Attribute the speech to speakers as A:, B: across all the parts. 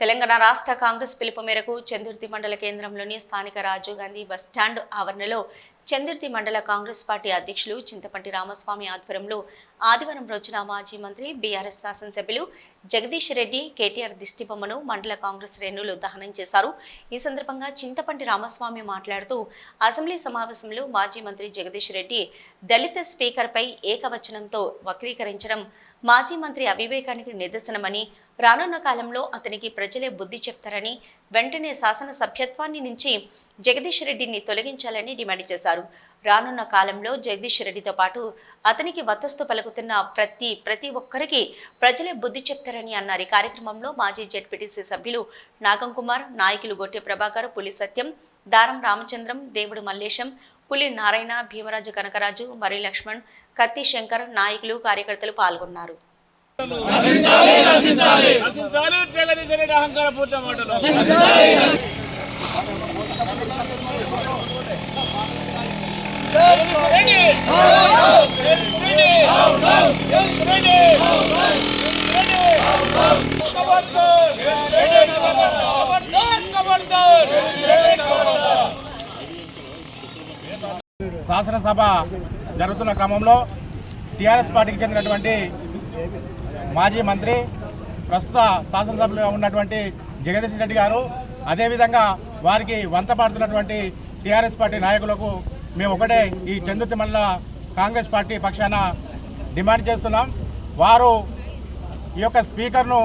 A: తెలంగాణ రాష్ట్ర కాంగ్రెస్ పిలుపు మేరకు చందుర్తి మండల కేంద్రంలోని స్థానిక రాజీవ్ గాంధీ బస్ స్టాండ్ ఆవరణలో చందుర్తి మండల కాంగ్రెస్ పార్టీ అధ్యక్షులు చింతపంటి రామస్వామి ఆధ్వర్యంలో ఆదివారం రోజున మాజీ మంత్రి బీఆర్ఎస్ శాసనసభ్యులు జగదీష్ రెడ్డి కేటీఆర్ దిష్టిబొమ్మను మండల కాంగ్రెస్ శ్రేణులు దహనం చేశారు. ఈ సందర్భంగా చింతపంటి రామస్వామి మాట్లాడుతూ అసెంబ్లీ సమావేశంలో మాజీ మంత్రి జగదీష్ రెడ్డి దళిత స్పీకర్పై ఏకవచనంతో వక్రీకరించడం మాజీ మంత్రి అవివేకానికి నిదర్శనమని రానున్న కాలంలో అతనికి ప్రజలే బుద్ధి చెప్తారని వెంటనే శాసన సభ్యత్వాన్ని నుంచి జగదీష్ రెడ్డిని తొలగించాలని డిమాండ్ చేశారు. రానున్న కాలంలో జగదీష్ రెడ్డితో పాటు అతనికి వత్తస్తు పలుకుతున్న ప్రతి ప్రతి ఒక్కరికి ప్రజలే బుద్ధి చెప్తారని అన్నారు. ఈ కార్యక్రమంలో మాజీ జెడ్పీటీసీ సభ్యులు నాగం కుమార్ నాయకులు గొట్టె ప్రభాకర్ పులి సత్యం దారం రామచంద్రం దేవుడు మల్లేశం పులి నారాయణ భీమరాజు కనకరాజు మరి లక్ష్మణ్ కత్తి శంకర్ నాయకులు కార్యకర్తలు పాల్గొన్నారు
B: శాసనసభ జరుగుతున్న క్రమంలో టీఆర్ఎస్ పార్టీకి చెందినటువంటి మాజీ మంత్రి ప్రస్తుత శాసనసభ్యులుగా ఉన్నటువంటి జగదీష్ రెడ్డి గారు అదేవిధంగా వారికి వంత పాడుతున్నటువంటి టీఆర్ఎస్ పార్టీ నాయకులకు మేము ఒకటే ఈ చందుర్తి మండల కాంగ్రెస్ పార్టీ పక్షాన డిమాండ్ చేస్తున్నాం. వారు ఈ యొక్క స్పీకర్ను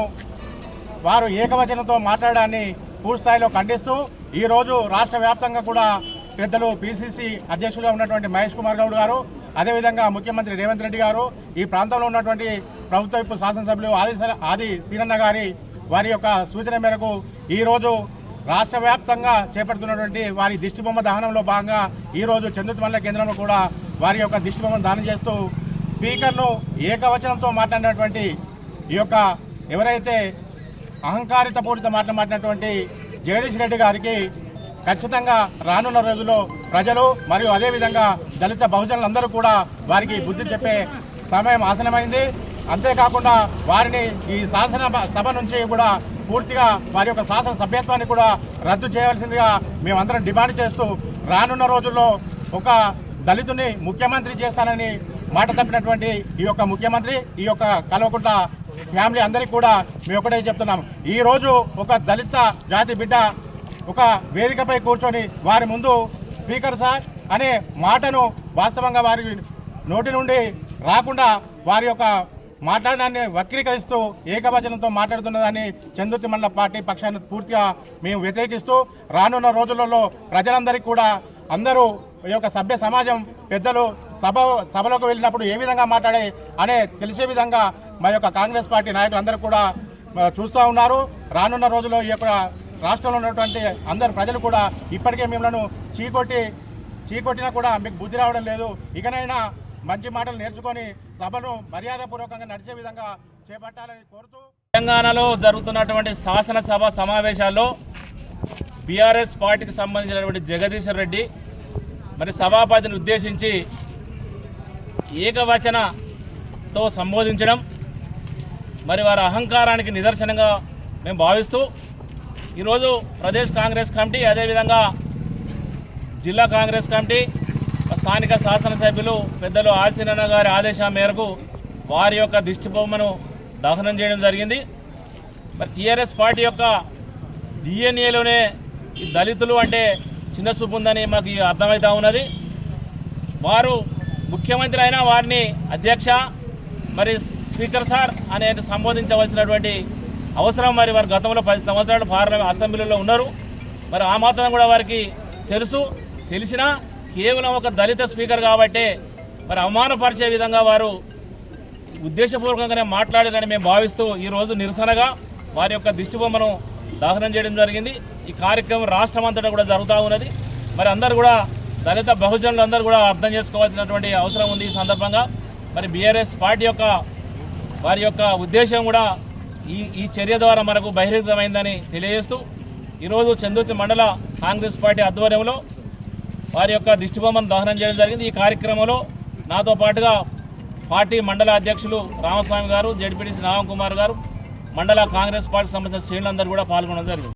B: వారు ఏకవచనంతో మాట్లాడడాన్ని పూర్తిస్థాయిలో ఖండిస్తూ ఈరోజు రాష్ట్ర వ్యాప్తంగా కూడా పెద్దలు పిసిసి అధ్యక్షులుగా ఉన్నటువంటి మహేష్ కుమార్ గౌడ్ గారు అదేవిధంగా ముఖ్యమంత్రి రేవంత్ రెడ్డి గారు ఈ ప్రాంతంలో ఉన్నటువంటి ప్రభుత్వ విప్పు శాసనసభ్యులు ఆది ఆది సీనన్న గారి వారి యొక్క సూచన మేరకు ఈరోజు రాష్ట్ర వ్యాప్తంగా చేపడుతున్నటువంటి వారి దిష్టిబొమ్మ దహనంలో భాగంగా ఈరోజు చంద్రుతి మండల కేంద్రంలో కూడా వారి యొక్క దిష్టిబొమ్మను దానం చేస్తూ స్పీకర్ను ఏకవచనంతో మాట్లాడినటువంటి ఈ యొక్క ఎవరైతే అహంకారితపూరిత మాట మాట్లాడినటువంటి జగదీష్ రెడ్డి గారికి ఖచ్చితంగా రానున్న రోజుల్లో ప్రజలు మరియు అదేవిధంగా దళిత బహుజనులందరూ కూడా వారికి బుద్ధి చెప్పే సమయం ఆసనమైంది. అంతేకాకుండా వారిని ఈ శాసన సభ నుంచి కూడా పూర్తిగా వారి యొక్క శాసన సభ్యత్వాన్ని కూడా రద్దు చేయవలసిందిగా మేమందరం డిమాండ్ చేస్తూ రానున్న రోజుల్లో ఒక దళితుని ముఖ్యమంత్రి చేస్తానని మాట తప్పినటువంటి ఈ యొక్క ముఖ్యమంత్రి ఈ యొక్క కల్వకుంట్ల ఫ్యామిలీ అందరికీ కూడా మేము ఒకటే చెప్తున్నాం ఈ రోజు ఒక దళిత జాతి బిడ్డ ఒక వేదికపై కూర్చొని వారి ముందు స్పీకర్ సార్ అనే మాటను వాస్తవంగా వారి నోటి నుండి రాకుండా వారి యొక్క మాట్లాడడాన్ని వక్రీకరిస్తూ ఏకవచనంతో మాట్లాడుతున్నదని చందుర్తి మండల పార్టీ పక్షాన్ని పూర్తిగా మేము వ్యతిరేకిస్తూ రానున్న రోజులలో ప్రజలందరికీ కూడా అందరూ ఈ యొక్క సభ్య సమాజం పెద్దలు సభ సభలోకి వెళ్ళినప్పుడు ఏ విధంగా మాట్లాడే అనే తెలిసే విధంగా మా యొక్క కాంగ్రెస్ పార్టీ నాయకులు అందరూ కూడా చూస్తూ ఉన్నారు. రానున్న రోజుల్లో ఈ యొక్క రాష్ట్రంలో ఉన్నటువంటి అందరు ప్రజలు కూడా ఇప్పటికే మిమ్మల్ని చీకొట్టి చీకొట్టినా కూడా మీకు బుద్ధి రావడం లేదు. ఇకనైనా మంచి మాటలు నేర్చుకొని సభను మర్యాదపూర్వకంగా నడిచే విధంగా చేపట్టాలని కోరుతూ
C: తెలంగాణలో జరుగుతున్నటువంటి శాసనసభ సమావేశాల్లో బీఆర్ఎస్ పార్టీకి సంబంధించినటువంటి జగదీశ్వర్ రెడ్డి మరి సభాపతిని ఉద్దేశించి ఏకవచనతో సంబోధించడం మరి వారి అహంకారానికి నిదర్శనంగా మేము భావిస్తూ ఈరోజు ప్రదేశ్ కాంగ్రెస్ కమిటీ అదేవిధంగా జిల్లా కాంగ్రెస్ కమిటీ స్థానిక శాసనసభ్యులు పెద్దలు ఆశీనన్న గారి ఆదేశం మేరకు వారి యొక్క దిష్టి బొమ్మను దహనం చేయడం జరిగింది. మరి టీఆర్ఎస్ పార్టీ యొక్క డిఎన్ఏలోనే ఈ దళితులు అంటే చిన్న చూపు ఉందని మాకు అర్థమవుతా ఉన్నది. వారు ముఖ్యమంత్రి అయినా వారిని అధ్యక్ష మరి స్పీకర్ సార్ అనే సంబోధించవలసినటువంటి అవసరం మరి వారు గతంలో పది సంవత్సరాలు పార్లమెంట్ అసెంబ్లీలో ఉన్నారు. మరి ఆ మాత్రం కూడా వారికి తెలుసు తెలిసినా కేవలం ఒక దళిత స్పీకర్ కాబట్టే మరి అవమానపరిచే విధంగా వారు ఉద్దేశపూర్వకంగానే మాట్లాడారని మేము భావిస్తూ ఈరోజు నిరసనగా వారి యొక్క దిష్టిబొమ్మను దహనం చేయడం జరిగింది. ఈ కార్యక్రమం రాష్ట్రం అంతటా కూడా జరుగుతూ ఉన్నది. మరి అందరూ కూడా దళిత బహుజనులు అందరూ కూడా అర్థం చేసుకోవాల్సినటువంటి అవసరం ఉంది ఈ సందర్భంగా. మరి బీఆర్ఎస్ పార్టీ యొక్క వారి యొక్క ఉద్దేశం కూడా ఈ ఈ చర్య ద్వారా మనకు బహిర్గతమైందని తెలియజేస్తూ ఈరోజు చందుర్తి మండల కాంగ్రెస్ పార్టీ ఆధ్వర్యంలో వారి యొక్క దిష్టిబొమ్మను దహనం చేయడం జరిగింది. ఈ కార్యక్రమంలో నాతో పాటుగా పార్టీ మండల అధ్యక్షులు రామస్వామి గారు జడ్పీటీసీ నాగం కుమార్ గారు మండల కాంగ్రెస్ పార్టీ సంబంధించిన శ్రేణులందరూ కూడా పాల్గొనడం జరిగింది.